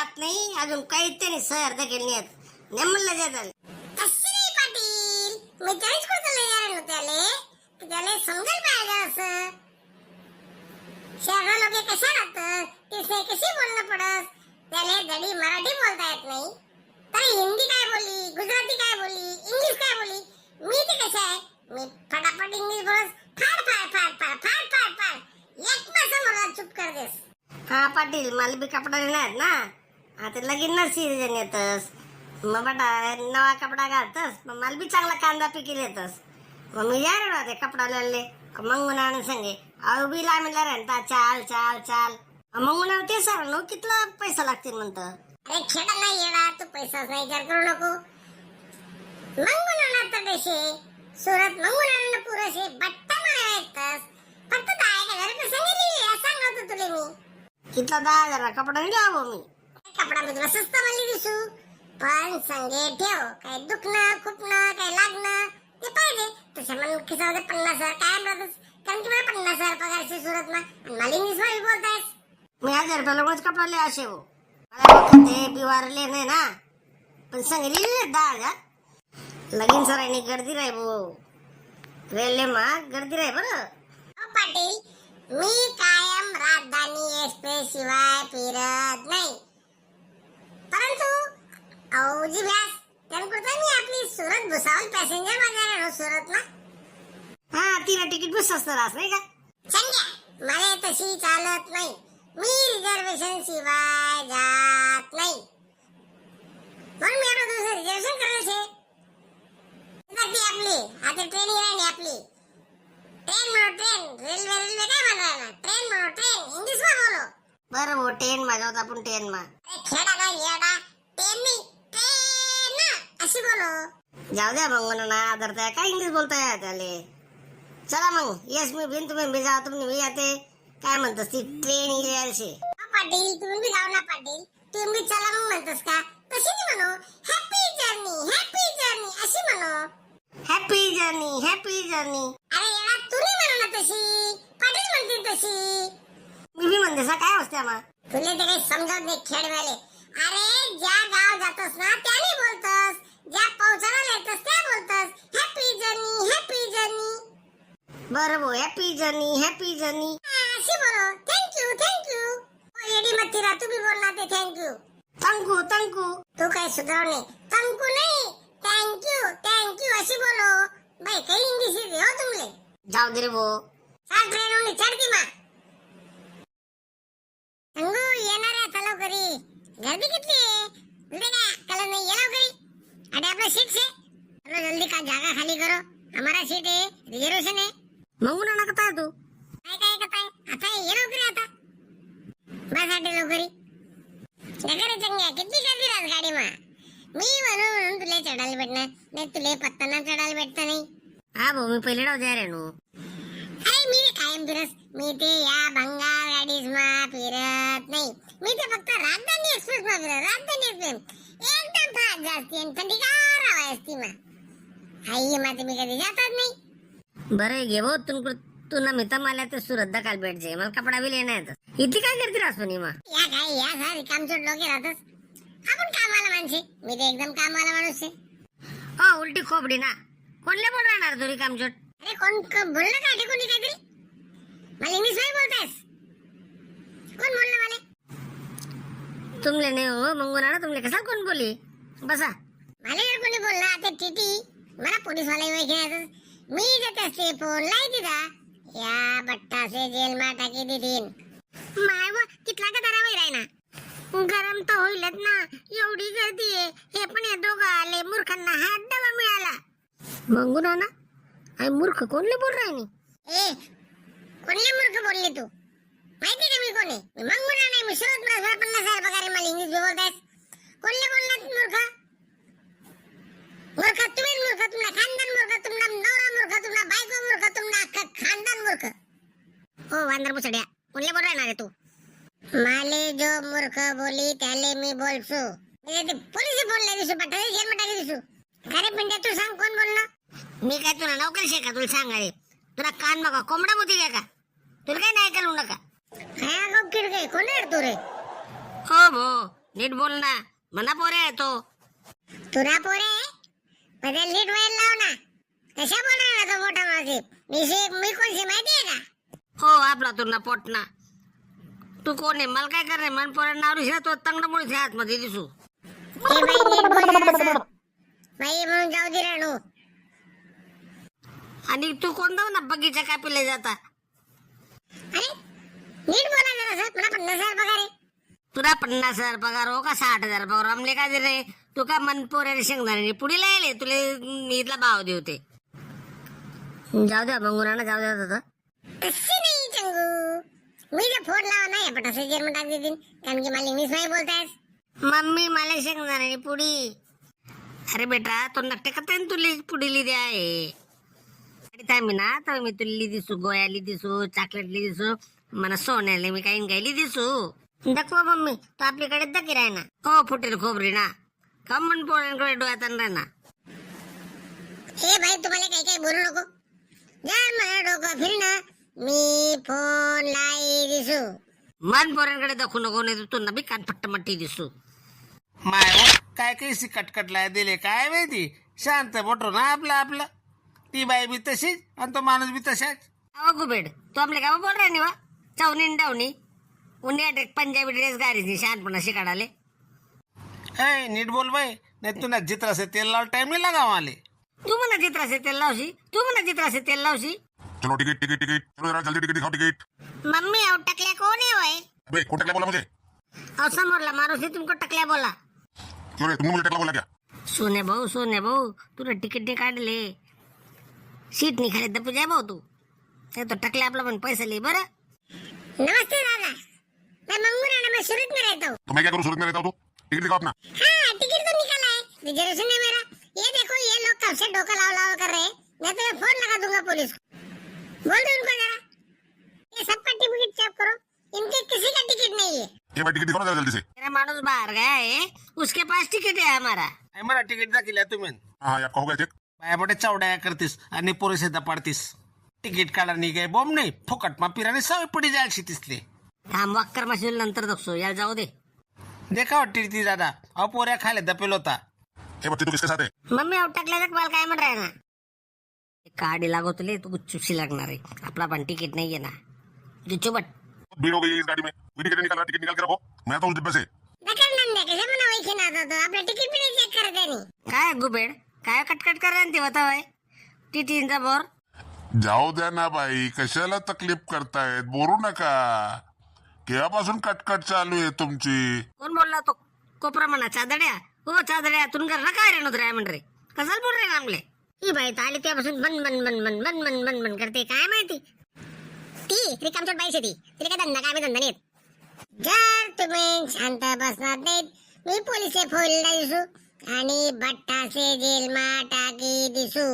जात नाही अजून काही त्यांनी सर देखील नाही तशी नाही पाटील. मी येणार नव्हते त्याले. समजायला पाहिजे असं. शहरा लोक कशा राहतात? तिथे कशी बोलणं पडत? त्याले धडी मराठी बोलता येत नाही तर हिंदी काय बोलली? गुजराती काय बोलली? इंग्लिश काय बोलली? मी ते कसं आहे? मी फटाफट इंग्लिश बोलत फाड फाड फाड फाड फाड फाड फाड. एक मासा मला चुप कर देस हा पाटील मला बी कपडा देणार ना? आता लगीन ना सीजन येतस. मग बटा नवा कपडा घालतस. मग मला बी चांगला कांदा पिकील येतस मग मी या रे ते कपडा लावले. मंगून आणून सांगे. अहो बी लामिला रेंता चाल चाल चाल. मंगून ते सर नो कितला पैसा लागतील म्हणतं. अरे खेळा नाही येडा तू पैसाच नाही विचार करू नको. मंगून आणत देशे सुरत मंगून आणणं पुरेसे. बट्टा मला ऐकतास. फक्त दहा हजार रुपये सांगितले सांगत तुले मी. कितला दहा हजार कपडा नाही लावो मी. कपडा मी तुला स्वस्त म्हणली दिसू. पण संगे ठेव काय दुखणं खुपणं काय लागणं ते पाहिजे. तसं मग खिसामध्ये पन्नास हजार काय राहतच कारण की मला पन्नास हजार पगारची सुरत ना आणि मला इंग्लिशमध्ये बोलतायस. मी हजार रुपये लोकच कपडा ले असे हो. मला ते बिवारले नाही ना. पण सांगितले दहा हजार. लगीन सरांनी गर्दी राही भो रेल्वे मा गर्दी राही बरं. पाटील मी कायम राजधानी एक्सप्रेस शिवाय फिरत नाही. परंतु अवजी व्यास त्यांकरता मी आपली सुरत भुसावळ पॅसेंजर सुरत ना हा तिला तिकीट बस असतं नाही का? संज्ञा मला तशी चालत नाही. मी रिझर्वेशन शिवाय जात नाही. म्हणून मी आता दुसरं रिझर्वेशन करायला छे ती आपली आता ट्रेन राहिली आपली. ट्रेन म्हणो ट्रेन रेल्वे रेल्वे काय म्हणा ट्रेन बरं भाऊ टेन मा जाऊ आपण टेन मा. ना येडा. ट्रेन नाही ट्रेन ना अशी बोलो. जाऊ द्या मग म्हणून आदर त्या काय इंग्लिश बोलताय त्याले? चला मग येस मी बिन तुम्ही बी जा तुम्ही मी येते. काय म्हणतस ती? ट्रेन यायची पाटील तुम्ही बी जाऊ ना पाटील. तुम्ही चला मग म्हणतोस का? तशी नाही म्हणू. हॅपी जर्नी हॅपी जर्नी अशी म्हणू. हॅपी जर्नी हॅपी जर्नी अरे येडा तू नाही म्हणू ना तशी. पाटील म्हणते तशी. मी बी म्हणते सा काय असते मग? तुले ते काही समजत नाही खेळवाले अरे ज्या गाव जातोस ना त्याने बोलतोस. ज्या पावसाळ्याला येतोस त्या बोलतोस. हॅपी जर्नी हॅपी जर्नी बरं भाऊ हॅपी जर्नी हॅपी जर्नी अशी बोलो. थँक्यू थँक्यू येडी मच्छी तू बी बोल ना ते थँक्यू तंकू तंकू. तू काय सुधारणे तंकू नाही. थँक्यू थँक्यू अशी बोलो. बाई काही इंग्लिश येते हो तुमले. जाऊ दे रे भाऊ. चाल ट्रेन होऊन चढती मा संगू येणार आहे आता लवकरी गर्दी किती आहे उलटे काय कल नाही ये लवकरी अरे आपला सीट से चलो जल्दी का जागा खाली करो हमारा सीट है रिजर्वेशन है मग ना कथा तू काय काय काय आता ये लवकरी आता बस आटे लवकरी नगर चंग्या किती गर्दी राहत गाडी मा मी म्हणून म्हणून तुला चढायला भेटणार नाही तुला पत्ताना चढायला भेटत नाही हा भाऊ मी पहिले डाव द्या रे नू अरे मी कायम फिरस मी ते या बंगाल गाडीज मा फिरत नाही. मी ते फक्त राजधानी एक्सप्रेस मा फिरत. राजधानी एक्सप्रेस एकदम फास्ट जास्ती आणि थंडीगार हवा असती मा आई मा तुम्ही कधी जातात नाही. बरं घे भाऊ तुम तू ना मिता मला ते सुरत दकाल भेट जाय मला कपडा बी लेना येतात इतकी काय करते रास पण मा या काय या सारी कामचोट लोक राहतच. आपण कामाला माणसे. मी ते एकदम कामाला माणूस आहे. हो उलटी खोपडी ना. कोणले बोल राहणार तुरी कामचोट अरे कोण बोललं का कोणी काहीतरी? मला इंग्लिश बोलतायस. कोण बोललं मला? तुमले नाही हो मंगून तुमले कसा कोण बोली? बसा. मला जर कोणी बोलला आता टीटी मला पोलीस वाला घेण्याचं मी देत असते फोन लाई दिदा या बट्टा से जेल मा टाकी माय व तिथला का दरा वैराय ना? गरम तर होईलच ना एवढी गर्दी आहे. हे पण या दोघं आले मूर्खांना हात डबा मिळाला. मंगून ना मूर्ख कोणले बोल राहिनी ए कोणले मूर्ख बोलले तू? माहिती का मी कोणी? मी म्हणा नाही मी शरद मला पन्नास हजार पगार आहे, मला इंग्लिश बोलतायस कोणले बोलणार मूर्ख? मूर्ख तुम्ही मूर्ख तुमना खानदान मूर्ख तुमना नवरा मूर्ख तुमना बायको मूर्ख तुमना अख्खा खानदान मूर्ख. हो वांदर मुसड्या. कोणले बोल ना रे तू? माले जो मूर्ख बोली त्याले मी बोलसू पोलीस बोलले दिसू पाठवले जेल टाकी दिसू. अरे पिंड्या तू सांग कोण बोलणं मी काय तुला नोकरी शे का? तुला सांगाय तुला कान बघा कोंबडा मोती काय का? तुला काय नाही ऐकायला नका. हा गो किडके कोण आहे रे तू रे हो भो नीट बोल ना. मना पोरे आहे तो. तुला पोरे? म्हणजे लीट व्हायला लाव ना. कशा बोलणार ना तो मोठा माझे मी शे मी कोणशी माहिती आहे का? हो आपला तुला पोटना. तू कोण आहे? मला काय कर मन पोरा नावरी तो तंगड मुळे आतमध्ये दिसू. बाई नीट बोल. बाई म्हणून जाऊ दे राणू आणि तू कोण जाऊ ना बगीचा काय पिले जाता. अरे नीट बोला जरासं मला पन्नास हजार पगार आहे. तुला पन्नास हजार पगार हो का साठ हजार पगार आमले काय रे? तू का मन पोरे शेंगदाणे पुढे लायले? तुले मी इथला भाव देवते. जाऊ द्या मंगुराना जाऊ द्या दादा. तशी नाही चंगू. मी जर फोन लावा नाही पटासे जेल टाक देतील कारण की मला इंग्लिश नाही बोलतायस मम्मी मला शेंगदाणे पुडी. अरे बेटा तो नक्टे का तुली पुढीली द्या आहे. मी ना तर मी तुली दिसू गोयाली दिसू चॉकलेटली दिसू मला सोन्याले मी काही गायली दिसू दाखवा मम्मी तो आपल्याकडे दकीर आहे ना हो फुटेल खोबरी ना. कमन पोळ्यांकडे डोळ्यात आणणार ना हे भाई तुम्हाला काही काही बोलू नको. जर मला डोकं फिरणं मी फोन लाई दिसू. मन पोऱ्यांकडे दाखवू नको नाही तू ना बी कानफट्ट मट्टी दिसू. माय काय कैसी कटकटला दिले काय माहिती? शांत बोटो ना आपलं आपलं. ती बाई बी तशीच आणि तो माणूस बी तशाच. अहो गुबेड तू आपल्या गावा बोल राही वा चौनी डावणी. एक पंजाबी ड्रेस गाडीची शहाणपणा शिकाडाले. ऐ नीट बोल बाई नाही तुला जित्रासे तेल लावून टाइम नाही लागाव आले. तू म्हणा चित्राचे तेल लावशी. तू म्हणा चित्राचे तेल लावशी. चलो टिकट टिकट टिकट चलो जरा जल्दी टिकट दिखाओ टिकट मम्मी अहो टकल्या कोण आहे होय अबे कौन टकला बोला मुझे? अहो समोरला आहे, तुमको टकल्या बोला. क्यों रे? तुमने मुझे टकला बोला क्या? सोने भाऊ सोने भाऊ तुला तिकीट नाही काढले. सीट नाही खाली दपू जाय भाऊ तू. ते तो टकल्या आपला पण पैसा लिहि बरं. नमस्ते दादा मैं मंगूराना मैं सूरत में रहता हूँ तो मैं क्या करूँ सूरत में रहता हूँ तो? टिकट दिखाओ अपना हाँ टिकट तो निकला है रिजर्वेशन है मेरा. ये देखो ये लोग कब से डोका लाव लाव कर रहे. हैं मैं तो फोन लगा दूंगा पुलिस को. बोल दो उनको जरा. ये सबका टिकट चेक करो. इनके किसी का टिकट नहीं है. ये भाई टिकट दिखाओ ना जल्दी से. मेरा माणूस बाहर गया है उसके पास टिकट है हमारा. ऐ मला तिकीट दाखिल्या तुम्ही. हाँ हाँ, ये आपका हो गया चेक बाया मोठे चौड्या करतीस आणि पोरीसे दपाडतीस तिकीट काढा नाही काय बॉम्ब नाही फुकट मा पिराने सवय पुढे जायची तिसले थांब वक्कर माशील नंतर दक्षो याला जाऊ दे. देखा वाटते ती दादा? अहो पोऱ्या खाले दपेल होता. ये बच्चे तू किसके साथ है मम्मी अहो टकल्या मला काय म्हण राय ना काडी लागवतले तू चुपशी लागणार आहे. आपला पण तिकीट नाहीये ना चुबट. बहुत भीड़ हो गई है इस गाड़ी में. कोई टिकट नहीं निकाल रहा टिकट निकाल के रखो. मैं आता हूँ उस डिब्बे से. नकर नंदे कैसे मना वही खिना दो तो आपने टिकट भी नहीं चेक कर देनी काय गुबेड? काय कटकट करा ते बतावाय टीटीचा बोर. जाऊ द्या ना बाई कशाला तकलीफ करतायत? बोलू नका. केव्हापासून कटकट चालू आहे तुमची? कोण बोलला तो? कोपरा म्हणा चादड्या? हो चादड्या तुन घर ना काय रे नव्हतं म्हण रे कसाल बोल रे नामले ही बाई तर आली त्यापासून बन बन बन बन बन बन बन बन करते. काय माहिती? ती रिकामचोट बाईस आहे ती. तिला काय धंदा काय मी धंदा नाही येत. जर तुम्ही शांत बसणार नाहीत. मी पोलीस फोडला दिसू. आणि भट्टासे जेलमा टाकी दिसू.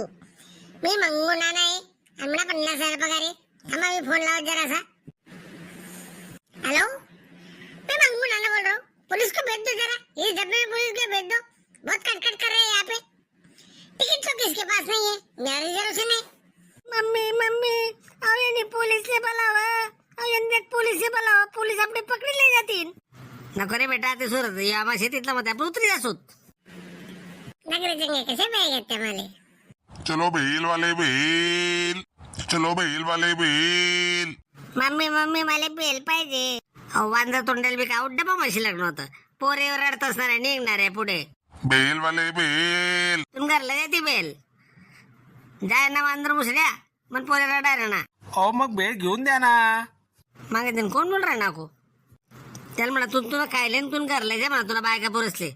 मी मंगुना नाही आणि मला पन्नास हजार पगार आहे. थांबा मी फोन लावत जरासा. हेलो मैं मंगुना बोल रहा हूँ पुलिस को भेज दो जरा? इस डब्बे में पुलिस को भेज दो बहुत कटकट कर रहे हैं यहाँ पे. टिकट तो किसके पास नहीं है? मेरा रिजर्वेशन है मम्मी मम्मी अहो यांनी पोलीसले बोलावा अहो यांनी पोलीसले बोलावा पोलीस आपले पकडले जातील नको रे बेटा ते सुरत या आम्हा शेतीतला मध्ये आपण उतरी असोत नगरे चंगे कैसे बैग ते माले चलो भेल वाले भेल चलो भेल वाले भेल मम्मी मम्मी मला बेल पाहिजे। अहो वांदा तोंडाला बी काय डबा माशी लागणार होतं. पोरेवर रडत असणार आहे निघणार आहे पुढे. भेल वाले भेल तुम घरला जाते बेल. जाय ना वांदर मुसड्या. मन पोरे रडायला ना. अहो मग भेट घेऊन द्या ना. मागे दिन कोण बोल राहा नाको? त्याला म्हणा तू तुला खायले तू घरला जा म्हणा तुला बायका पुरसले